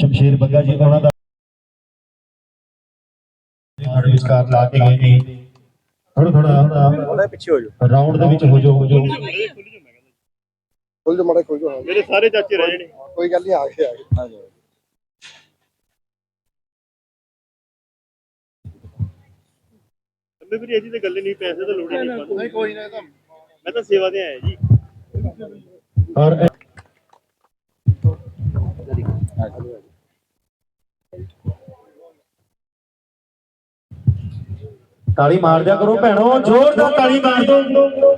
ਸ਼ਮਸ਼ੇਰ ਬੱਗਾ ਜੀ ਉਹਨਾਂ ਦਾ ਵਿਚਕਾਰ ਲਾ ਕੇ ਗਏ ਨੇ। ਥੋੜਾ ਥੋੜਾ ਥੋੜਾ ਪਿੱਛੇ ਹੋ ਜਾਓ। ਰਾਉਂਡ ਦੇ ਵਿੱਚ ਹੋ ਜਾਓ ਹੋ ਜਾਓ। ਖੁੱਲ ਜਾ ਮਾੜਾ ਖੁੱਲ ਜਾ ਮੇਰੇ ਸਾਰੇ ਚਾਚੇ ਰਹੇ ਨੇ ਕੋਈ ਗੱਲ ਨਹੀਂ ਆ ਗਏ ਆ ਗਏ। ਜਾਓ। ਅੰਮ੍ਰਿਤ ਵੀ ਇਹਦੀ ਤੇ ਗੱਲ ਨਹੀਂ ਪੈਸੇ ਤਾਂ ਲੋੜ ਨਹੀਂ। ਨਹੀਂ ਕੋਈ ਨਾ ਤਾਂ ਮੈਂ ਤਾਂ ਸੇਵਾ ਤੇ ਆਇਆ ਜੀ। ਔਰ ਤਾਲੀ ਮਾਰ ਦਿਆ ਕਰੋ ਭੈਣੋ ਜ਼ੋਰਦਾਰ ਤਾਲੀ ਮਾਰ ਦਿਓ।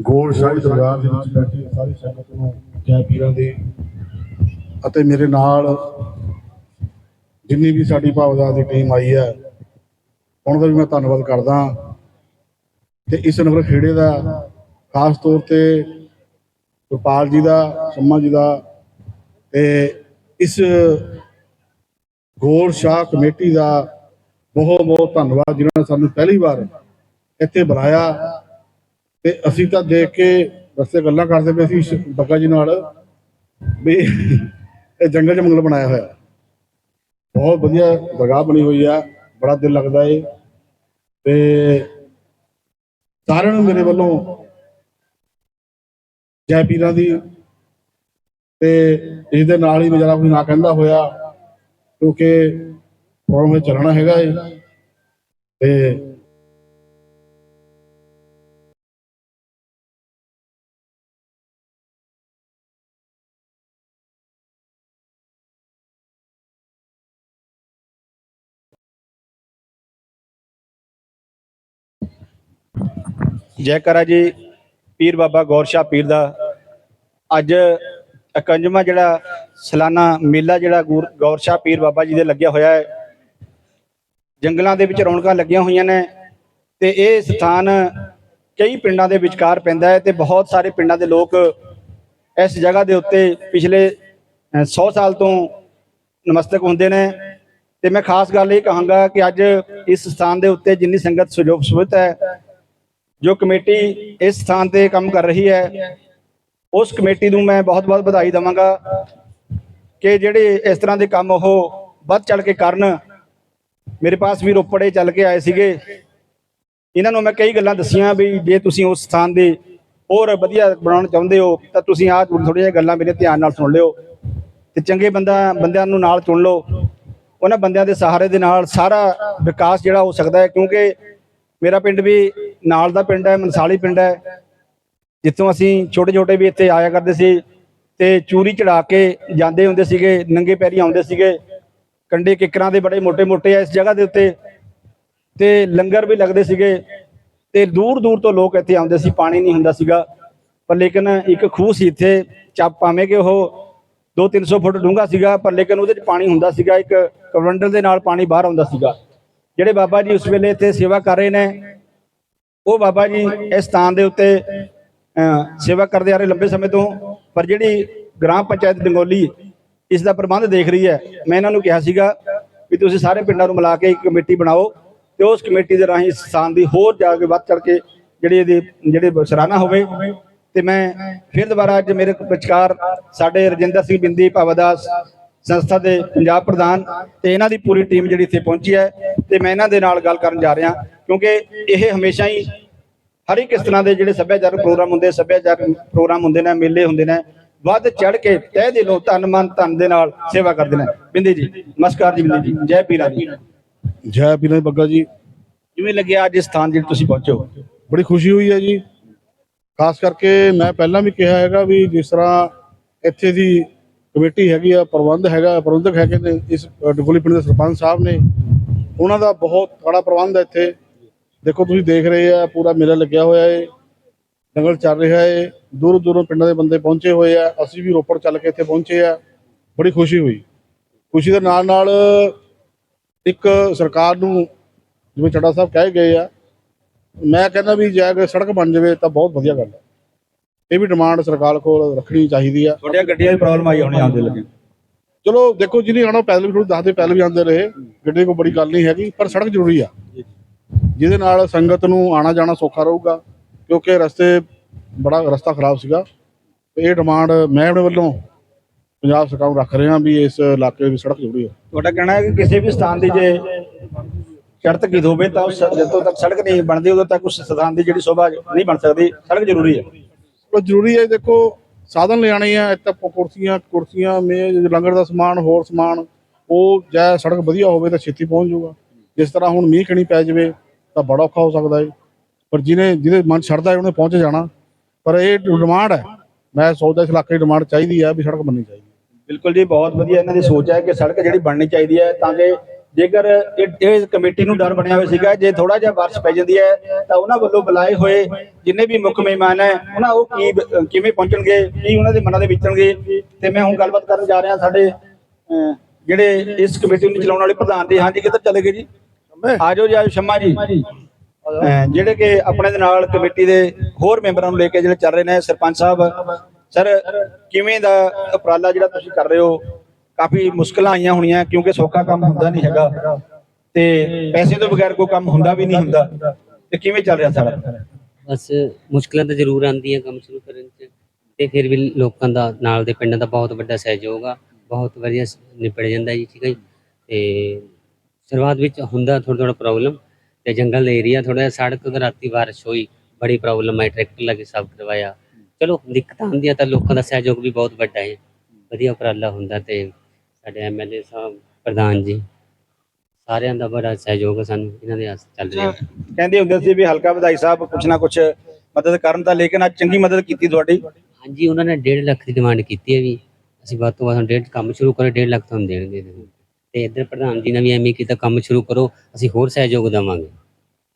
ਗੋਲ ਸ਼ਾਹੀ ਦਰਬਾਰ ਦੇ ਵਿੱਚ ਬੈਠੇ ਸਾਰੀ ਸੰਗਤ ਨੂੰ ਜੈ ਪੀਰਾਂ ਦੇ ਅਤੇ ਮੇਰੇ ਨਾਲ ਜਿੰਨੀ ਵੀ ਸਾਡੀ ਭਾਵਦਾ ਦੀ ਟੀਮ ਆਈ ਹੈ, ਉਹਨਾਂ ਦਾ ਵੀ ਮੈਂ ਧੰਨਵਾਦ ਕਰਦਾ ਤੇ ਇਸ ਨੰਬਰ ਖੇੜੇ ਦਾ ਖਾਸ ਤੌਰ ਤੇ ਗੁਰਪਾਲ ਜੀ ਦਾ, ਸੰਮਾ ਜੀ ਦਾ ਤੇ ਇਸ ਗੋਲ ਸ਼ਾਹ ਕਮੇਟੀ ਦਾ ਬਹੁਤ ਬਹੁਤ ਧੰਨਵਾਦ, ਜਿਨ੍ਹਾਂ ਨੇ ਸਾਨੂੰ ਪਹਿਲੀ ਵਾਰ ਇੱਥੇ ਬੁਲਾਇਆ। ਤੇ ਅਸੀਂ ਤਾਂ ਦੇਖ ਕੇ ਰਸਤੇ ਗੱਲਾਂ ਕਰਦੇ ਪਏ ਸੀ ਬੱਗਾ ਜੀ ਨਾਲ ਵੀ ਇਹ ਜੰਗਲ ਜੰਗਲ ਬਣਾਇਆ ਹੋਇਆ। ਬਹੁਤ ਵਧੀਆ ਦਰਗਾਹ ਬਣੀ ਹੋਈ ਆ, ਬੜਾ ਦਿਲ ਲੱਗਦਾ ਏ। ਤੇ ਸਾਰਿਆਂ ਨੂੰ ਮੇਰੇ ਵੱਲੋਂ ਜੈ ਪੀਰਾਂ ਦੀ ਤੇ ਇਸ ਦੇ ਨਾਲ ਹੀ ਮੈਂ ਜਰਾ ਕੋਈ ਨਾ ਕਹਿੰਦਾ ਹੋਇਆ, ਕਿਉਂਕਿ ਪ੍ਰੋਗਰਾਮ ਵਿੱਚ ਚੱਲਣਾ ਹੈਗਾ ਏ। ਤੇ ਜੈਕਾਰਾ ਜੀ, ਪੀਰ ਬਾਬਾ ਗੌਰਸ਼ਾ ਪੀਰ ਦਾ। ਅੱਜ 51ਵਾਂ ਜਿਹੜਾ ਸਾਲਾਨਾ ਮੇਲਾ ਜਿਹੜਾ ਗੁਰ- ਗੌਰਸ਼ਾ ਪੀਰ ਬਾਬਾ ਜੀ ਦੇ ਲੱਗਿਆ ਹੋਇਆ ਹੈ। ਜੰਗਲਾਂ ਦੇ ਵਿੱਚ ਰੌਣਕਾਂ ਲੱਗੀਆਂ ਹੋਈਆਂ ਨੇ ਤੇ ਇਹ ਸਥਾਨ ਕਈ ਪਿੰਡਾਂ ਦੇ ਵਿਚਕਾਰ ਪੈਂਦਾ ਹੈ ਤੇ ਬਹੁਤ ਸਾਰੇ ਪਿੰਡਾਂ ਦੇ ਲੋਕ ਇਸ ਜਗ੍ਹਾ ਦੇ ਉੱਤੇ ਪਿਛਲੇ 100 ਸਾਲ ਤੋਂ ਨਮਸਤਕ ਹੁੰਦੇ ਨੇ। ਤੇ ਮੈਂ ਖਾਸ ਗੱਲ ਇਹ ਕਹਾਂਗਾ ਕਿ ਅੱਜ ਇਸ ਸਥਾਨ ਦੇ ਉੱਤੇ ਜਿੰਨੀ ਸੰਗਤ ਸੁਜੋਗ ਸੁਵਿਤ ਹੈ, ਜੋ ਕਮੇਟੀ ਇਸ ਸਥਾਨ ਤੇ ਕੰਮ ਕਰ ਰਹੀ ਹੈ ਉਸ ਕਮੇਟੀ ਨੂੰ ਮੈਂ ਬਹੁਤ-ਬਹੁਤ ਵਧਾਈ ਦਵਾਂਗਾ ਕਿ ਜਿਹੜੇ ਇਸ ਤਰ੍ਹਾਂ ਦੇ ਕੰਮ ਉਹ ਵੱਧ ਚੱਲ ਕੇ ਕਰਨ। ਮੇਰੇ ਪਾਸ ਵੀ ਰੋਪੜੇ ਚੱਲ ਕੇ ਆਏ ਸੀਗੇ। ਇਹਨਾਂ ਨੂੰ ਮੈਂ ਕਈ ਗੱਲਾਂ ਦੱਸੀਆਂ ਵੀ ਜੇ ਤੁਸੀਂ ਉਸ ਸਥਾਨ ਦੇ ਹੋਰ ਵਧੀਆ ਬਣਾਉਣਾ ਚਾਹੁੰਦੇ ਹੋ, ਤਾਂ ਤੁਸੀਂ ਆਹ ਥੋੜ੍ਹੀਆਂ ਜਿਹੀਆਂ ਗੱਲਾਂ ਮੇਰੇ ਧਿਆਨ ਨਾਲ ਸੁਣ ਲਿਓ ਤੇ ਚੰਗੇ ਬੰਦਾ, ਬੰਦਿਆਂ ਨੂੰ ਨਾਲ ਚੁਣ ਲਓ। ਉਹਨਾਂ ਬੰਦਿਆਂ ਦੇ ਸਹਾਰੇ ਦੇ ਨਾਲ ਸਾਰਾ ਵਿਕਾਸ ਜਿਹੜਾ ਹੋ ਸਕਦਾ ਹੈ, ਕਿਉਂਕਿ ਮੇਰਾ ਪਿੰਡ ਵੀ ਨਾਲ ਦਾ ਪਿੰਡ ਹੈ, ਮਨਸਾਲੀ ਪਿੰਡ ਹੈ। ਜਿੱਥੋਂ ਅਸੀਂ ਛੋਟੇ ਛੋਟੇ ਵੀ ਇੱਥੇ ਆਇਆ ਕਰਦੇ ਸੀ ਤੇ ਚੂਰੀ ਚੜਾ ਕੇ ਜਾਂਦੇ ਹੁੰਦੇ ਸੀਗੇ, ਨੰਗੇ ਪੈਰੀ ਆਉਂਦੇ ਸੀਗੇ। ਕੰਡੇ ਕਿਕਰਾਂ ਦੇ ਬੜੇ ਮੋٹے-ਮੋٹے ਆ ਇਸ ਜਗ੍ਹਾ ਦੇ ਉੱਤੇ। ਤੇ ਲੰਗਰ ਵੀ ਲੱਗਦੇ ਸੀਗੇ। ਤੇ ਦੂਰ ਦੂਰ ਤੋਂ ਲੋਕ ਇੱਥੇ ਆਉਂਦੇ ਸੀ, ਪਾਣੀ ਨਹੀਂ ਹੁੰਦਾ ਸੀਗਾ। ਪਰ ਲੇਕਿਨ ਇੱਕ ਖੂਹ ਸੀ ਇੱਥੇ, ਚਾਪ ਪਾਵੇਂ ਕਿ ਉਹ 2-300 ਫੁੱਟ ਡੂੰਘਾ ਸੀਗਾ, ਪਰ ਲੇਕਿਨ ਉਹਦੇ ਵਿੱਚ ਪਾਣੀ ਹੁੰਦਾ ਸੀਗਾ। ਇੱਕ ਕਵੰਡਲ ਦੇ ਨਾਲ ਪਾਣੀ ਬਾਹਰ ਆਉਂਦਾ ਸੀਗਾ। ਜਿਹੜੇ ਬਾਬਾ ਜੀ ਉਸ ਵੇਲੇ ਇੱਥੇ ਸੇਵਾ ਕਰ ਰਹੇ ਨੇ, ਉਹ ਬਾਬਾ ਜੀ ਇਸ ਸਥਾਨ ਦੇ ਉੱਤੇ ਸੇਵਾ ਕਰਦੇ ਆ ਰਹੇ ਲੰਬੇ ਸਮੇਂ ਤੋਂ, ਪਰ ਜਿਹੜੀ ਗ੍ਰਾਮ ਪੰਚਾਇਤ ਡੰਗੋਲੀ ਇਸ ਦਾ ਪ੍ਰਬੰਧ ਦੇਖ ਰਹੀ ਹੈ, ਮੈਂ ਇਹਨਾਂ ਨੂੰ ਕਿਹਾ ਸੀਗਾ ਵੀ ਤੁਸੀਂ ਸਾਰੇ ਪਿੰਡਾਂ ਨੂੰ ਮਿਲਾ ਕੇ ਇੱਕ ਕਮੇਟੀ ਬਣਾਓ ਤੇ ਉਸ ਕਮੇਟੀ ਦੇ ਰਾਹੀਂ ਇਸ ਸਥਾਨ ਦੀ ਹੋਰ ਜਾ ਕੇ ਵੱਧ ਚੜ ਕੇ ਜਿਹੜੀ ਇਹਦੀ, ਜਿਹੜੇ ਸਰਾਹਨਾ ਹੋਵੇ। ਤੇ ਮੈਂ ਫਿਰ ਦੁਬਾਰਾ ਅੱਜ ਮੇਰੇ ਵਿਚਕਾਰ ਸਾਡੇ ਰਜਿੰਦਰ ਸਿੰਘ ਬਿੰਦੀ ਭਵਦਾਸ ਸੰਸਥਾ ਦੇ ਪੰਜਾਬ ਪ੍ਰਧਾਨ ਤੇ ਇਹਨਾਂ ਦੀ ਪੂਰੀ ਟੀਮ ਜਿਹੜੀ ਇੱਥੇ ਪਹੁੰਚੀ ਹੈ ਤੇ ਮੈਂ ਇਹਨਾਂ ਦੇ ਨਾਲ ਗੱਲ ਕਰਨ ਜਾ ਰਿਹਾ ਕਿਉਂਕਿ ਇਹ ਹਮੇਸ਼ਾ ਹੀ ਹਰ ਇੱਕ ਇਸ ਤਰ੍ਹਾਂ ਦੇ ਜਿਹੜੇ ਸੱਭਿਆਚਾਰਕ ਪ੍ਰੋਗਰਾਮ ਹੁੰਦੇ ਸੱਭਿਆਚਾਰਕ ਪ੍ਰੋਗਰਾਮ ਹੁੰਦੇ ਨੇ ਮੇਲੇ ਹੁੰਦੇ ਨੇ ਵੱਧ ਚੜ ਕੇ ਤਹਿ ਦਿਲੋਂ ਤਨ ਮਨ ਧਨ ਦੇ ਨਾਲ ਸੇਵਾ ਕਰਦੇ ਨੇ। ਬਿੰਦੀ ਜੀ ਨਮਸਕਾਰ ਜੀ ਬਿੰਦੀ ਜੀ ਜੈ ਪੀਰਾਂ ਜੀ। ਜੈ ਪੀਰਾਂ ਬੱਗਾ ਜੀ। ਕਿਵੇਂ ਲੱਗਿਆ ਅੱਜ ਇਸ ਸਥਾਨ ਜਿਹੜੇ ਤੁਸੀਂ ਪਹੁੰਚੇ ਹੋ? ਬੜੀ ਖੁਸ਼ੀ ਹੋਈ ਹੈ ਜੀ। ਖਾਸ ਕਰਕੇ ਮੈਂ ਪਹਿਲਾਂ ਵੀ ਕਿਹਾ ਹੈਗਾ ਵੀ ਜਿਸ ਤਰ੍ਹਾਂ ਇੱਥੇ ਦੀ ਕਮੇਟੀ ਹੈਗੀ ਆ ਪ੍ਰਬੰਧ ਹੈਗਾ ਪ੍ਰਬੰਧਕ ਹੈਗੇ ਨੇ ਇਸ ਡਗੋਲੀ ਪਿੰਡ ਦੇ ਸਰਪੰਚ ਸਾਹਿਬ ਨੇ ਉਹਨਾਂ ਦਾ ਬਹੁਤ ਬੜਾ ਪ੍ਰਬੰਧ ਹੈ ਇੱਥੇ। ਦੇਖੋ ਤੁਸੀਂ ਦੇਖ ਰਹੇ ਆ ਪੂਰਾ ਮੇਲਾ ਲੱਗਿਆ ਹੋਇਆ ਹੈ ਜੰਗਲ ਚੱਲ ਰਿਹਾ ਹੈ ਦੂਰ ਦੂਰੋਂ ਪਿੰਡਾਂ ਦੇ ਬੰਦੇ ਪਹੁੰਚੇ ਹੋਏ ਆ। ਅਸੀਂ ਵੀ ਰੋਪੜ ਚੱਲ ਕੇ ਇੱਥੇ ਪਹੁੰਚੇ ਆ। ਬੜੀ ਖੁਸ਼ੀ ਹੋਈ। ਖੁਸ਼ੀ ਦੇ ਨਾਲ ਨਾਲ ਇੱਕ ਸਰਕਾਰ ਨੂੰ ਜਿਵੇਂ ਚੜਾ ਸਾਹਿਬ ਕਹਿ ਗਏ ਆ ਮੈਂ ਕਹਿੰਦਾ ਵੀ ਜੇ ਅਗਰ ਸੜਕ ਬਣ ਜਾਵੇ ਤਾਂ ਬਹੁਤ ਵਧੀਆ ਗੱਲ ਹੈ ਇਹ ਵੀ ਡਿਮਾਂਡ ਸਰਕਾਰ ਕੋਲ ਰੱਖਣੀ ਚਾਹੀਦੀ ਆ। ਤੁਹਾਡੀਆਂ ਗੱਡੀਆਂ ਦੀ ਪ੍ਰੋਬਲਮ ਆਈ ਹੋਣੀ ਆਉਂਦੇ ਲੱਗੇ। ਚਲੋ ਦੇਖੋ ਜਿਹਨੇ ਆਣਾ ਪੈਦਲ ਵੀ ਥੋੜੀ ਦੱਸਦੇ ਪੈਦਲ ਵੀ ਆਉਂਦੇ ਰਹੇ। ਗੱਡੀ ਕੋਈ ਬੜੀ ਗੱਲ ਨਹੀਂ ਹੈਗੀ ਪਰ ਸੜਕ ਜ਼ਰੂਰੀ ਆ। ਜਿਹਦੇ ਨਾਲ ਸੰਗਤ ਨੂੰ ਆਣਾ ਜਾਣਾ ਸੌਖਾ ਰਹੂਗਾ ਕਿਉਂਕਿ ਰਸਤੇ ਬੜਾ ਰਸਤਾ ਖਰਾਬ ਸੀਗਾ। ਇਹ ਡਿਮਾਂਡ ਮੈਂ ਆਪਣੇ ਵੱਲੋਂ ਪੰਜਾਬ ਸਰਕਾਰ ਨੂੰ ਰੱਖ ਰਿਹਾ ਵੀ ਇਸ ਇਲਾਕੇ ਦੀ ਸੜਕ ਜ਼ਰੂਰੀ ਹੈ। ਤੁਹਾਡਾ ਕਹਿਣਾ ਹੈ ਕਿ ਕਿਸੇ ਵੀ ਸਥਾਨ ਦੀ ਜੇ ਸ਼ਰਤ ਕੀ ਹੋਵੇ ਤਾਂ ਉਸ ਜਦੋਂ ਤੱਕ ਸੜਕ ਨਹੀਂ ਬਣਦੀ ਉਦੋਂ ਤੱਕ ਉਸ ਸਥਾਨ ਦੀ ਜਿਹੜੀ ਸ਼ੋਭਾ ਨਹੀਂ ਬਣ ਸਕਦੀ ਸੜਕ ਜ਼ਰੂਰੀ ਹੈ। ਉਹ ਜ਼ਰੂਰੀ ਹੈ ਦੇਖੋ ਸਾਧਨ ਲਿਆਣੇ ਆ ਇੱਥੇ ਕੁਰਸੀਆਂ ਕੁਰਸੀਆਂ ਮੇਜ਼ ਲੰਗਰ ਦਾ ਸਮਾਨ ਹੋਰ ਸਮਾਨ ਉਹ ਜੇ ਸੜਕ ਵਧੀਆ ਹੋਵੇ ਤਾਂ ਛੇਤੀ ਪਹੁੰਚ ਜਾਊਗਾ। ਜਿਸ ਤਰ੍ਹਾਂ ਹੁਣ ਮੀਂਹ ਕਣੀ ਪੈ ਜਾਵੇ ਤਾਂ ਬੜਾ ਔਖਾ ਹੋ ਸਕਦਾ ਹੈ। ਪਰ ਜਿਹਨੇ ਜਿਹਦੇ ਮਨ ਛੱਡਦਾ ਹੈ, ਉਹਨੇ ਪਹੁੰਚ ਜਾਣਾ। ਪਰ ਇਹ ਡਿਮਾਂਡ ਹੈ। ਮੈਂ ਸੋਚਦਾ ਇਸ ਇਲਾਕੇ ਦੀ ਡਿਮਾਂਡ ਚਾਹੀਦੀ ਹੈ ਵੀ ਸੜਕ ਬਣਨੀ ਚਾਹੀਦੀ ਹੈ। ਬਿਲਕੁਲ ਜੀ, ਬਹੁਤ ਵਧੀਆ ਇਹਨਾਂ ਦੀ ਸੋਚ ਹੈ ਕਿ ਸੜਕ ਜਿਹੜੀ ਬਣਨੀ ਚਾਹੀਦੀ ਹੈ, ਤਾਂ ਕਿ ਜੇਕਰ ਇਹ ਕਮੇਟੀ ਨੂੰ ਡਰ ਬਣਿਆ ਹੋਇਆ ਸੀਗਾ, ਜੇ ਥੋੜਾ ਜਿਹਾ ਬਾਰਿਸ਼ ਪੈ ਜਾਂਦੀ ਹੈ, ਤਾਂ ਉਹਨਾਂ ਵੱਲੋਂ ਬੁਲਾਏ ਹੋਏ ਜਿੰਨੇ ਵੀ ਮੁੱਖ ਮਹਿਮਾਨ ਹੈ, ਉਹਨਾਂ ਉਹ ਕੀ ਕਿਵੇਂ ਪਹੁੰਚਣਗੇ, ਕੀ ਉਹਨਾਂ ਦੇ ਮਨਾਂ ਦੇ ਵਿਚਣਗੇ? ਤੇ ਮੈਂ ਹੁਣ ਗੱਲਬਾਤ ਕਰਨ ਜਾ ਰਿਹਾ ਸਾਡੇ ਜਿਹੜੇ ਇਸ ਕਮੇਟੀ ਨੂੰ ਚਲਾਉਣ ਵਾਲੇ ਪ੍ਰਧਾਨ ਜੀ ਹਾਂਜੀ, ਕਿੱਧਰ ਚਲੇ ਗਏ ਜੀ? ਆਜੋ ਜੀ ਆਜੋ ਸ਼ਮਾ ਜੀ। ਜਿਹੜੇ ਕਿ ਆਪਣੇ ਦੇ ਨਾਲ ਕਮੇਟੀ ਦੇ ਹੋਰ ਮੈਂਬਰਾਂ ਨੂੰ ਲੈ ਕੇ ਜਿਹੜੇ ਚੱਲ ਰਹੇ ਨੇ ਸਰਪੰਚ ਸਾਹਿਬ ਸਰ ਕਿਵੇਂ ਦਾ ਉਪਰਾਲਾ ਜਿਹੜਾ ਤੁਸੀਂ ਕਰ ਰਹੇ ਹੋ? ਕਾਫੀ ਮੁਸ਼ਕਲਾਂ ਆਈਆਂ ਹੋਣੀਆਂ ਕਿਉਂਕਿ ਸੌਖਾ ਕੰਮ ਹੁੰਦਾ ਨਹੀਂ ਹੈਗਾ। ਤੇ ਪੈਸੇ ਤੋਂ ਬਗੈਰ ਕੋਈ ਕੰਮ ਹੁੰਦਾ ਵੀ ਨਹੀਂ ਹੁੰਦਾ। ਤੇ ਕਿਵੇਂ ਚੱਲ ਰਿਹਾ ਸਾਰਾ? ਬਸ ਮੁਸ਼ਕਲਾਂ ਤਾਂ ਜ਼ਰੂਰ ਆਉਂਦੀਆਂ ਕੰਮ ਸ਼ੁਰੂ ਕਰਨ 'ਚ। ਤੇ ਫਿਰ ਵੀ ਲੋਕਾਂ ਦਾ ਨਾਲ ਦੇ ਪਿੰਡਾਂ ਦਾ ਬਹੁਤ ਵੱਡਾ ਸਹਿਯੋਗ ਆ। ਬਹੁਤ ਵਧੀਆ ਨਿਬੜ ਜਾਂਦਾ ਜੀ ਠੀਕ ਹੈ ਜੀ। ਤੇ ਸ਼ੁਰੂਆਤ ਵਿੱਚ ਹੁੰਦਾ ਥੋੜਾ ਥੋੜਾ ਪ੍ਰੋਬਲਮ ਤੇ ਜੰਗਲ ਏਰੀਆ ਥੋੜਾ ਸੜਕ ਤੇ ਰਾਤੀ ਬਾਰਿਸ਼ ਹੋਈ ਬੜੀ ਪ੍ਰੋਬਲਮ ਆਈ ਟਰੈਕਟਰ ਲਾ ਕੇ ਸਾਫ਼ ਕਰਵਾਇਆ। ਚਲੋ ਦਿੱਕਤਾਂ ਆਉਂਦੀਆਂ ਤਾਂ ਲੋਕਾਂ ਦਾ ਸਹਿਯੋਗ ਵੀ ਬਹੁਤ ਵੱਡਾ ਹੈ। ਵਧੀਆ ਉਪਰਾਲਾ ਹੁੰਦਾ ਤੇ ਸਾਡੇ ਐਮਐਲਏ ਸਾਹਿਬ ਪ੍ਰਧਾਨ ਜੀ ਸਾਰਿਆਂ ਦਾ ਬੜਾ ਸਹਿਯੋਗ ਹੈ ਸਾਨੂੰ ਇਹਨਾਂ ਦੇ ਆਸ ਚੱਲ ਰਿਹਾ ਕਹਿੰਦੇ ਹੁੰਦੇ ਸੀ ਵੀ ਹਲਕਾ ਵਿਧਾਇਕ ਸਾਹਿਬ ਕੁਛ ਨਾ ਕੁਛ ਮਦਦ ਕਰਨ ਤਾਂ ਲੇਕਿਨ ਅੱਜ ਚੰਗੀ ਮਦਦ ਕੀਤੀ ਤੁਹਾਡੀ। ਹਾਂਜੀ ਉਹਨਾਂ ਨੇ 1.5 ਲੱਖ ਦੀ ਡਿਮਾਂਡ ਕੀਤੀ ਹੈ ਵੀ ਅਸੀਂ ਵੱਧ ਤੋਂ ਵੱਧ ਡੇਢ ਕੰਮ ਸ਼ੁਰੂ ਕਰੋ 1.5 ਲੱਖ ਤੁਹਾਨੂੰ ਦੇਣਗੇ। ਤੇ ਇੱਧਰ ਪ੍ਰਧਾਨ ਜੀ ਨੇ ਵੀ ਐਵੇਂ ਕੀਤਾ ਕੰਮ ਸ਼ੁਰੂ ਕਰੋ ਅਸੀਂ ਹੋਰ ਸਹਿਯੋਗ ਦੇਵਾਂਗੇ।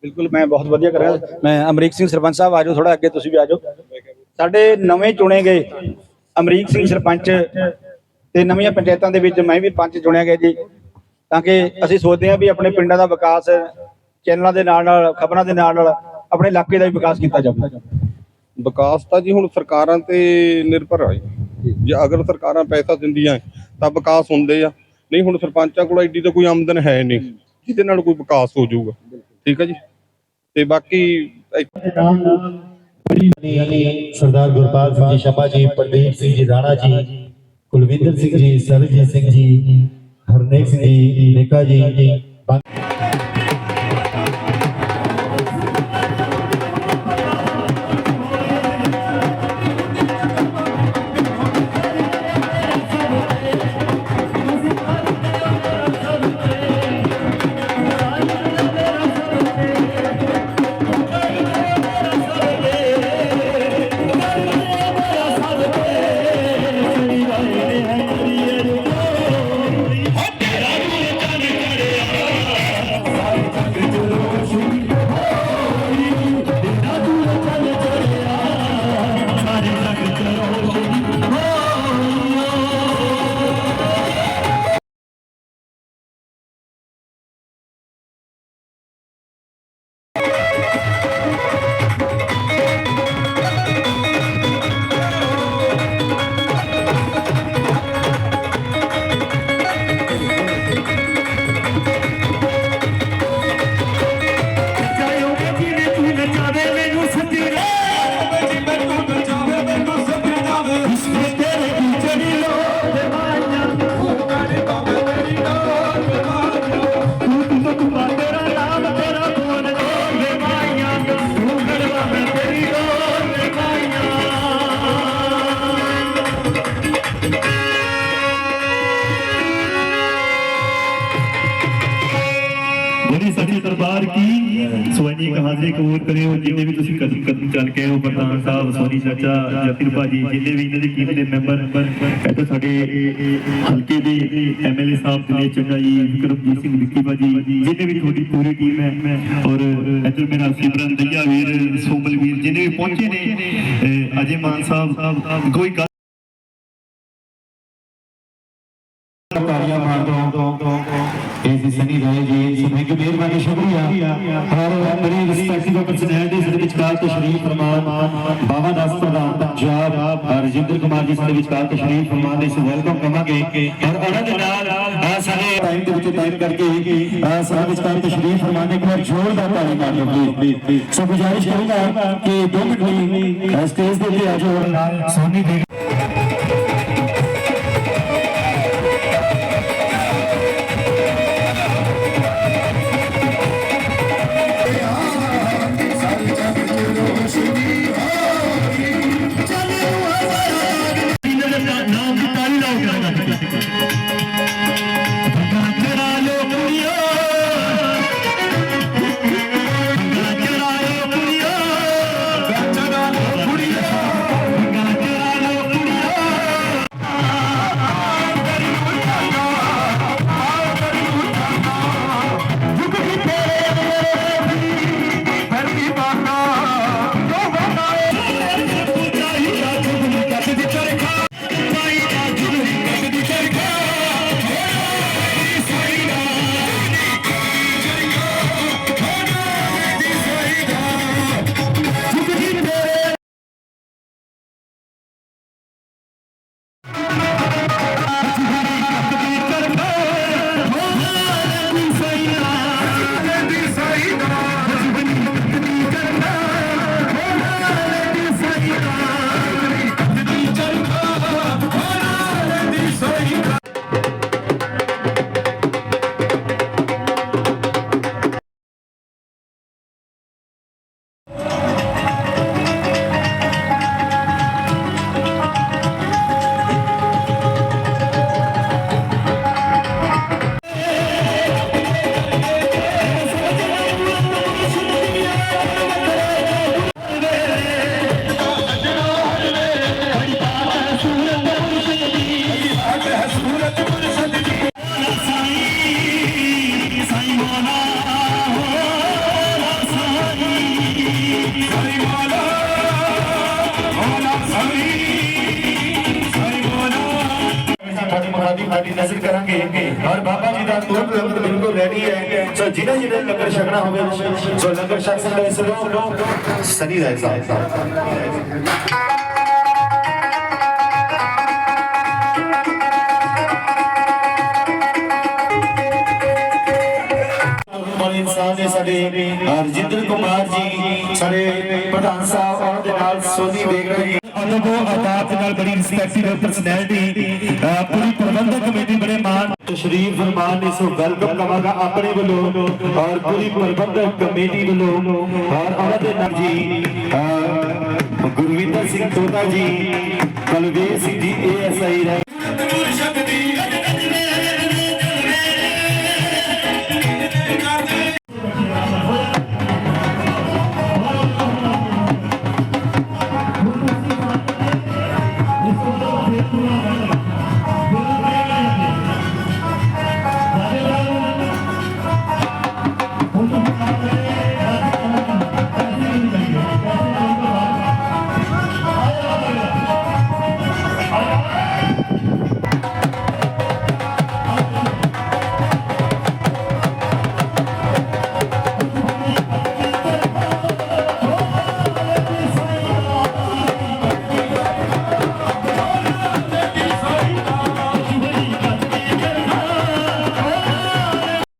ਬਿਲਕੁਲ ਮੈਂ ਬਹੁਤ ਵਧੀਆ ਕਰ ਰਿਹਾ ਮੈਂ ਅਮਰੀਕ ਸਿੰਘ ਸਰਪੰਚ ਸਾਹਿਬ ਆਜੋ ਥੋੜਾ ਅੱਗੇ ਤੁਸੀਂ ਵੀ ਆਜੋ ਸਾਡੇ ਨਵੇਂ ਚੁਣੇ ਗਏ ਅਮਰੀਕ ਸਿੰਘ ਸਰਪੰਚ ਤੇ ਨਵੀਆਂ ਪੰਚਾਇਤਾਂ ਦੇ ਵਿੱਚ ਮੈਂ ਵੀ ਪੰਚ ਚੁਣਿਆ ਗਿਆ ਜੀ। ਤਾਂ ਕਿ ਅਸੀਂ ਸੋਚਦੇ ਹਾਂ ਵੀ ਆਪਣੇ ਪਿੰਡਾਂ ਦਾ ਵਿਕਾਸ ਚੈਨਲਾਂ ਦੇ ਨਾਲ ਨਾਲ ਖਬਰਾਂ ਦੇ ਨਾਲ ਨਾਲ ਆਪਣੇ ਇਲਾਕੇ ਦਾ ਵੀ ਵਿਕਾਸ ਕੀਤਾ ਜਾਵੇ। ਵਿਕਾਸ ਤਾਂ ਜੀ ਹੁਣ ਸਰਕਾਰਾਂ ਤੇ ਨਿਰਭਰ ਹੈ ਜੇ ਅਗਰ ਸਰਕਾਰਾਂ ਪੈਸਾ ਦਿੰਦੀਆਂ ਤਾਂ ਵਿਕਾਸ ਹੁੰਦੇ ਆ। ਨਹੀਂ ਹੁਣ ਸਰਪੰਚਾਂ ਕੋਲ ਐਡੀ ਤਾਂ ਕੋਈ ਆਮਦਨ ਹੈ ਨਹੀਂ। ਜਿਹਦੇ ਨਾਲ ਕੋਈ ਵਿਕਾਸ ਹੋ ਜਾਊਗਾ। ਠੀਕ ਹੈ ਜੀ? ਤੇ ਬਾਕੀ ਸਰਦਾਰ ਗੁਰਪਾਲ ਸਿੰਘ ਜੀ ਸ਼ਮਾ ਜੀ ਪ੍ਰਦੀਪ ਸਿੰਘ ਜੀ ਰਾਣਾ ਜੀ ਕੁਲਵਿੰਦਰ ਸਿੰਘ ਜੀ ਸਰਜੀਤ ਸਿੰਘ ਜੀ ਹਰਨੇਕ ਸਿੰਘ ਜੀ ਨੇਕਾ ਜੀ ਜਿੰਨੇ ਵੀ ਤੁਸੀਂ ਕਦਮ ਕਦਮ ਚੱਲ ਕੇ ਹੋ, ਪ੍ਰਧਾਨ ਸਾਹਿਬ, ਸੋਨੀ ਚਾਚਾ, ਜਤਿਨ ਭਾਜੀ, ਜਿੰਨੇ ਵੀ ਇਹਨਾਂ ਦੇ ਟੀਮ ਦੇ ਮੈਂਬਰ ਇੱਥੇ ਸਾਡੇ ਹਲਕੇ ਦੇ ਐਮਐਲਏ ਸਾਹਿਬ ਦਿਨੇ ਚੰਗਾ ਜੀ ਵਿਕਰਮਜੀਤ ਸਿੰਘ ਵਿੱਕੀ ਭਾਜੀ, ਜਿੰਨੇ ਵੀ ਤੁਹਾਡੀ ਪੂਰੀ ਟੀਮ ਹੈ, ਔਰ ਇੱਧਰ ਮੇਰਾ ਸਿਮਰਨ ਦਈਆ ਵੀਰ, ਸੋਮਲ ਵੀਰ, ਜਿੰਨੇ ਵੀ ਪਹੁੰਚੇ ਨੇ ਅਜੇ ਮਾਨ ਸਾਹਿਬ, ਕੋਈ ਗੱਲ ਮਾਰ ਦੋ ਇਸ ਦੀ ਸਨੀ ਰਾਏ ਜੀ। ਸਮੇਂ ਮਿਹਰਬਾਨੀ ਸ਼ੁਕਰੀਆ। ਔਰ ਬੜੀ ਰਿਸਪੈਕਟਿਵ ਪਰਸਨੈਲਿਟੀ ਸਾਡੇ ਵਿਚਕਾਰ ਤਸ਼ਰੀਫ ਫਰਮਾਨ ਬਾਬਾ ਦਾਸ ਪ੍ਰਧਾਨ ਪੰਜਾਬ ਰਜਿੰਦਰ ਕੁਮਾਰ ਜੀ ਸਾਡੇ ਵਿਚਕਾਰ ਤਸ਼ਰੀਫ ਫਰਮਾਨ ਦੇ ਇਸ ਵੈਲਕਮ ਕਵਾਂਗੇ ਔਰ ਉਹਨਾਂ ਦੇ ਨਾਲ ਸਾਡੇ ਟਾਈਮ ਦੇ ਵਿੱਚ ਟਾਈਮ ਕਰਕੇ ਸਭਾ ਵਿਚਕਾਰ ਤਸ਼ਰੀਫ ਫਰਮਾਨ ਇੱਕ ਵਾਰ ਜ਼ੋਰਦਾਰ ਤਾਲੀ ਮਾਰ ਦਿਓ ਪਲੀਜ਼ ਸੋ ਗੁਜ਼ਾਰਿਸ਼ ਕਰੂੰਗਾ ਕਿ 2 ਮਿੰਟ ਲਈ ਸਟੇਜ ਦੇ ਉੱਤੇ ਆ ਜਾਓ। ਸੋਨੀ ਦੇ ਤੁਹਾਡੀ ਮੁਰਾਦੀ ਸਾਡੀ ਨਜ਼ਰ ਕਰਾਂਗੇ ਔਰ ਬਾਬਾ ਜੀ ਦਾ ਤੁਰੰਤ ਲੰਗਰ ਬਿਲਕੁਲ ਰੈਡੀ ਹੈ ਸੋ ਜਿਹਨਾਂ ਜਿਹਨਾਂ ਲੰਗਰ ਛਕਣਾ ਹੋਵੇ ਸੋ ਲੰਗਰ ਛਕ ਸਕਦਾ ਇਸ ਨੂੰ ਸਨੀ ਰਾਏ ਸਾਹਿਬ ਵਾਲੇ ਇਨਸਾਨ ਨੇ ਸਾਡੇ ਰਜਿੰਦਰ ਕੁਮਾਰ ਜੀ ਸਾਡੇ ਪ੍ਰਧਾਨ ਸਾਹਿਬ ਔਰ ਦੇ ਨਾਲ ਸੋਨੀ ਬੇਗੜਾ ਜੀ ਉਹਨਾਂ ਕੋ ਆਦਾਬ ਦੇ ਨਾਲ ਬੜੀ ਰਿਸਪੈਕਟਿਵ ਪਰਸਨੈਲਿਟੀ ਪੂਰੀ ਪ੍ਰਬੰਧਕ ਕਮੇਟੀ ਬੜੇ ਮਾਨ ਤਸ਼ਰੀਫ ਫਰਮਾਨ ਨੇ ਸੋ ਵੈਲਕਮ ਕਰਾਂਗਾ ਆਪਣੇ ਵੱਲੋਂ ਔਰ ਪੂਰੀ ਪ੍ਰਬੰਧਕ ਕਮੇਟੀ ਵੱਲੋਂ। ਔਰ ਉਹਨਾਂ ਦੇ ਨਾਲ ਜੀ ਗੁਰਵਿੰਦਰ ਸਿੰਘ ਤੋਤਾ ਜੀ ਬਲਵੀਰ ਸਿੰਘ ਜੀ ਏਐਸਆਈ ਰਹੇ।